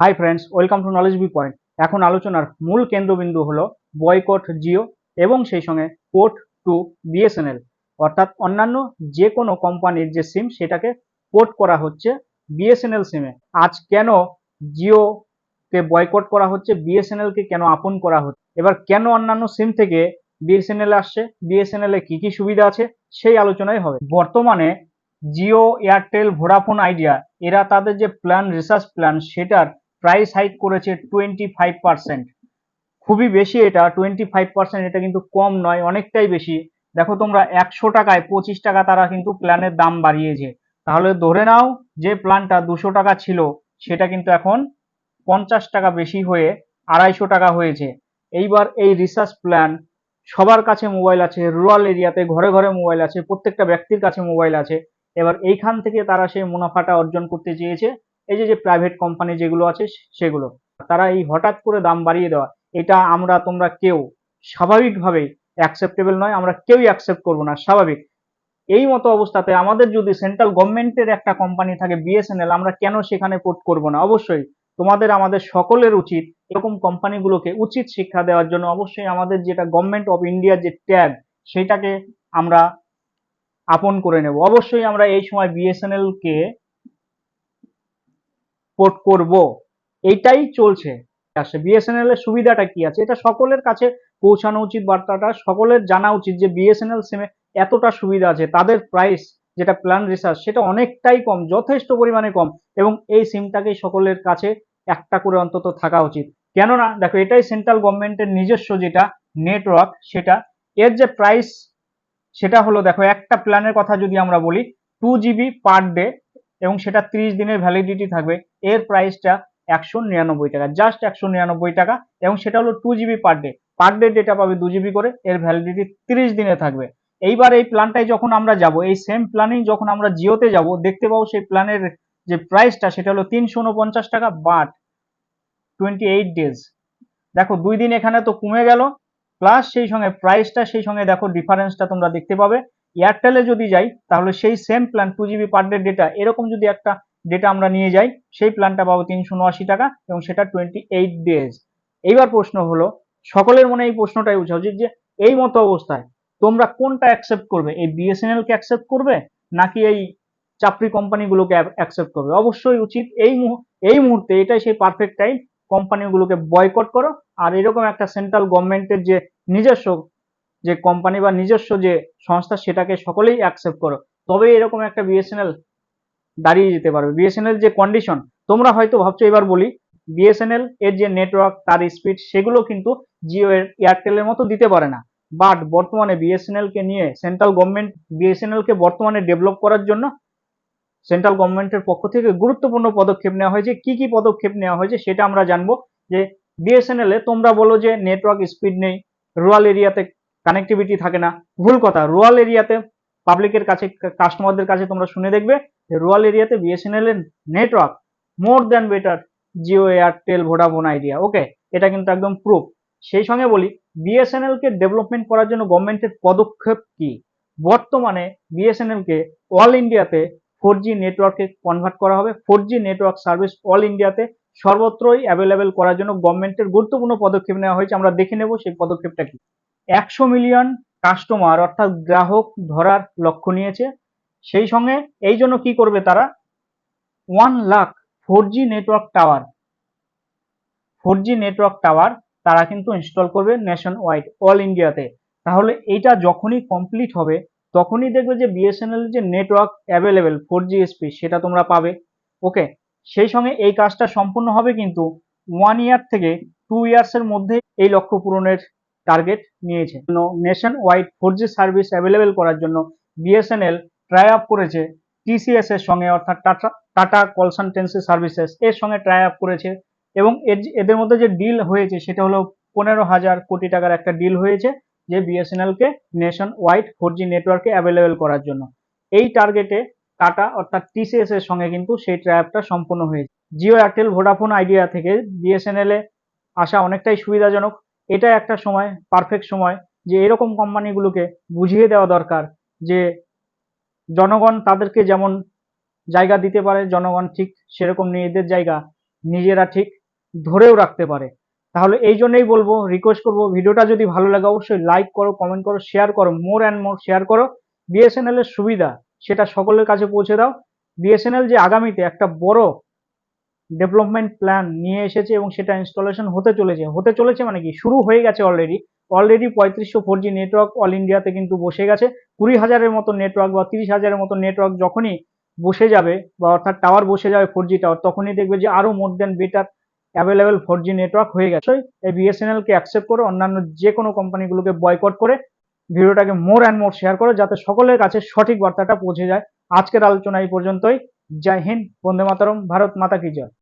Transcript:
Hi friends welcome to knowledge B point এখন আলোচনার মূল কেন্দ্রবিন্দু হলো বয়কট জিও এবং সেই সঙ্গে পোর্ট টু বিএসএনএল অর্থাৎ অন্যান্য যে কোনো কোম্পানির যে সিম সেটাকে পোর্ট করা হচ্ছে বিএসএনএল সিমে আজ কেন জিও কে বয়কট করা হচ্ছে বিএসএনএল কে কেন আপন করা হচ্ছে? এবার কেন অন্যান্য সিম থেকে বিএসএনএল আসছে বিএসএনএল এ কি কি সুবিধা আছে, সেই আলোচনাই হবে। বর্তমানে জিও এয়ারটেল ভোডাফোন আইডিয়া এরা তাদের যে প্ল্যান রিসার্চ প্ল্যান সেটার প্রাইস হাইক করেছে টোয়েন্টি ফাইভ পার্সেন্ট খুবই বেশি এটা টোয়েন্টি ফাইভ পার্সেন্ট এটা কিন্তু কম নয়, অনেকটাই বেশি। দেখো তোমরা একশো টাকায় পঁচিশ টাকা তারা কিন্তু প্ল্যানের দাম বাড়িয়েছে। তাহলে ধরে নাও যে প্ল্যানটা দুশো টাকা ছিল, সেটা কিন্তু এখন পঞ্চাশ টাকা বেশি হয়ে আড়াইশো টাকা হয়েছে। এইবার এই রিসার্চ প্ল্যান সবার কাছে মোবাইল আছে রুরাল এরিয়াতে ঘরে ঘরে মোবাইল আছে, প্রত্যেকটা ব্যক্তির কাছে মোবাইল আছে। এবার এইখান থেকে তারা সেই মুনাফাটা অর্জন করতে চেয়েছে। এই যে যে প্রাইভেট কোম্পানি যেগুলো আছে, সেগুলো। তারা এই হঠাৎ করে দাম বাড়িয়ে দেওয়া, এটা আমরা, তোমরা কেউ স্বাভাবিকভাবেই অ্যাকসেপ্টেবল নয়, আমরা কেউই অ্যাকসেপ্ট করব না, স্বাভাবিক। এই মতো অবস্থাতে আমাদের যদি সেন্ট্রাল গভর্নমেন্টের একটা কোম্পানি থাকে বিএসএনএল আমরা কেন সেখানে পোর্ট করব না? অবশ্যই তোমাদের, আমাদের সকলের উচিত এরকম কোম্পানিগুলোকে উচিত শিক্ষা দেওয়ার জন্য, অবশ্যই আমাদের যেটা গভর্নমেন্ট অফ ইন্ডিয়ার যে ট্যাগ সেটাকে আমরা আপন করে নেব। অবশ্যই আমরা এই সময় বিএসএনএল কে পোর্ট করব। এটাই চলছে। আসে বিএসএনএল এর সুবিধাটা কি আছে? এটা সকলের কাছে পৌঁছানো উচিত বার্তাটা, সকলের জানা উচিত যে বিএসএনএল সিমে এতটা সুবিধা আছে, তাদের প্রাইস যেটা প্ল্যান রিসার্চ সেটা অনেকটাই কম, যথেষ্ট পরিমাণে কম এবং এই সিমটাকেই সকলের কাছে একটা করে অন্তত থাকা উচিত। কেননা, দেখো, এটাই সেন্ট্রাল গভর্নমেন্টের নিজস্ব যেটা নেটওয়ার্ক সেটা এর যে প্রাইস সেটা হলো, দেখো, একটা প্ল্যানের কথা যদি আমরা বলি টু জিবি পার ডে এবং সেটা ত্রিশ দিনের ভ্যালিডিটি থাকবে। এর প্রাইসটা একশো নিরানব্বই টাকা জাস্ট একশো নিরানব্বই টাকা এবং সেটা হলো two GB per day per day data পাবে দু জিবি করে, এর ভ্যালিডিটি তিরিশ দিনে থাকবে। এইবার এই প্ল্যানটাই যখন আমরা যাব, এই সেম প্ল্যানেই যখন আমরা জিওতে যাব, দেখতে পাবো সেই প্ল্যানের যে প্রাইসটা সেটা হলো তিনশো উনপঞ্চাশ টাকা বাট টোয়েন্টি এইট ডেজ দেখো, দুই দিন এখানে তো কমে গেল প্লাস সেই সঙ্গে প্রাইসটা সেই সঙ্গে দেখো ডিফারেন্সটা তোমরা দেখতে পাবে। এয়ারটেলে যদি যাই, তাহলে সেই same plan two GB per day data এরকম যদি একটা ডেটা আমরা নিয়ে যাই, সেই প্ল্যানটা পাবো তিনশো উনআশি টাকা এবং সেটা টোয়েন্টি এইট ডেজ এইবার প্রশ্ন হলো, সকলের মনে এই প্রশ্নটাই উঠা উচিত যে এই মতো অবস্থায় তোমরা কোনটা অ্যাকসেপ্ট করবে? এই বিএসএনএল কে অ্যাকসেপ্ট করবে নাকি এই চাকরি কোম্পানিগুলোকে অ্যাকসেপ্ট করবে? অবশ্যই উচিত এই এই মুহূর্তে এটাই সেই পারফেক্ট টাইম কোম্পানিগুলোকে বয়কট করো। আর এরকম একটা সেন্ট্রাল গভর্নমেন্টের যে নিজস্ব যে কোম্পানি বা নিজস্ব যে সংস্থা সেটাকে সকলেই অ্যাকসেপ্ট করো। তবে এরকম একটা বিএসএনএল দাঁড়িয়ে যেতে পারবে। বিএসএনএল যে কন্ডিশন তোমরা হয়তো ভাবছ, এবার বলি বিএসএনএল এর যে নেটওয়ার্ক তার স্পিড সেগুলো কিন্তু জিও এর এয়ারটেলের মতো দিতে পারে না। বাট বর্তমানে বিএসএনএল কে নিয়ে সেন্ট্রাল গভর্নমেন্ট বিএসএনএল কে বর্তমানে ডেভেলপ করার জন্য সেন্ট্রাল গভর্নমেন্টের পক্ষ থেকে গুরুত্বপূর্ণ পদক্ষেপ নেওয়া হয়েছে। কি কি পদক্ষেপ নেওয়া হয়েছে সেটা আমরা জানব। যে বিএসএনএল এ তোমরা বলো যে নেটওয়ার্ক স্পিড নেই রুরাল এরিয়াতে কানেক্টিভিটি থাকে না। ভুল কথা রুরাল এরিয়াতে পাবলিকের কাছে কাস্টমারদের কাছে তোমরা শুনে দেখবে যে রুরাল এরিয়াতে বিএসএনএল এর network more than better Jio Airtel Vodafone Idea okay এটা কিন্তু একদম প্রুফ সেই সঙ্গে বলি বিএসএনএল কে ডেভেলপমেন্ট করার জন্য গভর্নমেন্টের পদক্ষেপ কি? বর্তমানে বিএসএনএল কে অল ইন্ডিয়াতে ফোর জি নেটওয়ার্কে কনভার্ট করা হবে। Four G network service all ইন্ডিয়াতে সর্বত্রই অ্যাভেলেবেল করার জন্য গভর্নমেন্টের গুরুত্বপূর্ণ পদক্ষেপ নেওয়া হয়েছে। আমরা দেখে নেব সেই পদক্ষেপটা কি। একশো মিলিয়ন কাস্টমার অর্থাৎ গ্রাহক ধরার লক্ষ্য নিয়েছে। সেই সঙ্গে এই জন্য কি করবে তারা? One lakh four G network tower four G network tower তারা কিন্তু ইনস্টল করবে নেশন ওয়াইড অল ইন্ডিয়াতে তাহলে এইটা যখনই কমপ্লিট হবে, তখনই দেখবে যে বিএসএনএল যে network available four G speed সেটা তোমরা পাবে। ওকে সেই সঙ্গে এই কাজটা সম্পূর্ণ হবে কিন্তু ওয়ান ইয়ার থেকে টু ইয়ার্সের মধ্যে এই লক্ষ্য পূরণের টার্গেট নিয়েছে। Nation wide four G service available করার জন্য বিএসএনএল ট্রাই আপ করেছে টিসিএস এর সঙ্গে, অর্থাৎ টাটা টাটা কনসালটেন্সি সার্ভিসেস এর সঙ্গে ট্রাই আপ করেছে এবং এদের মধ্যে যে ডিল হয়েছে সেটা হলো পনেরো হাজার কোটি টাকার একটা ডিল হয়েছে যে বিএসএনএল কে নেশন ওয়াইড ফোর জি নেটওয়ার্কে অ্যাভেলেবেল করার জন্য। এই টার্গেটে টাটা, অর্থাৎ টিসিএস এর সঙ্গে কিন্তু সেই ট্রায়াপটা সম্পূর্ণ হয়েছে। জিও এয়ারটেল ভোডাফোন আইডিয়া থেকে বিএসএনএল এ আসা অনেকটাই সুবিধাজনক। এটা একটা সময় পারফেক্ট সময়, যে এরকম কোম্পানিগুলোকে বুঝিয়ে দেওয়া দরকার যে জনগণ তাদেরকে যেমন জায়গা দিতে পারে, জনগণ ঠিক সেরকম নিজেদের জায়গা নিজেরা ঠিক ধরেও রাখতে পারে। তাহলে এই জন্যই বলব রিকোয়েস্ট করব, ভিডিওটা যদি ভালো লাগে অবশ্যই লাইক করো কমেন্ট করো শেয়ার করো মোর অ্যান্ড মোর শেয়ার করো। বিএসএনএল এর সুবিধা, সেটা সকলের কাছে পৌঁছে দাও। বিএসএনএল যে আগামীতে একটা বড় ডেভেলপমেন্ট প্ল্যান নিয়ে এসেছে এবং সেটা ইনস্টলেশন হতে চলেছে। হতে চলেছে মানে কি? শুরু হয়ে গেছে অলরেডি অলরেডি পঁয়ত্রিশশো ফোর জি নেটওয়ার্ক অল ইন্ডিয়াতে কিন্তু বসে গেছে। কুড়ি হাজারের মতো নেটওয়ার্ক বা তিরিশ হাজারের মতো নেটওয়ার্ক যখনই বসে যাবে বা অর্থাৎ টাওয়ার বসে যাবে ফোর জি টাওয়ার তখনই দেখবে যে আরও more than better available four G network হয়ে গেছে। এই বিএসএনএলকে অ্যাকসেপ্ট করে অন্যান্য যে কোনো কোম্পানিগুলোকে বয়কট করে ভিডিওটাকে মোর অ্যান্ড মোর শেয়ার করো যাতে সকলের কাছে সঠিক বার্তাটা পৌঁছে যায়। আজকের আলোচনা এই পর্যন্তই। জয় হিন্দ, বন্দে মাতরম, ভারত মাতা কি জয়।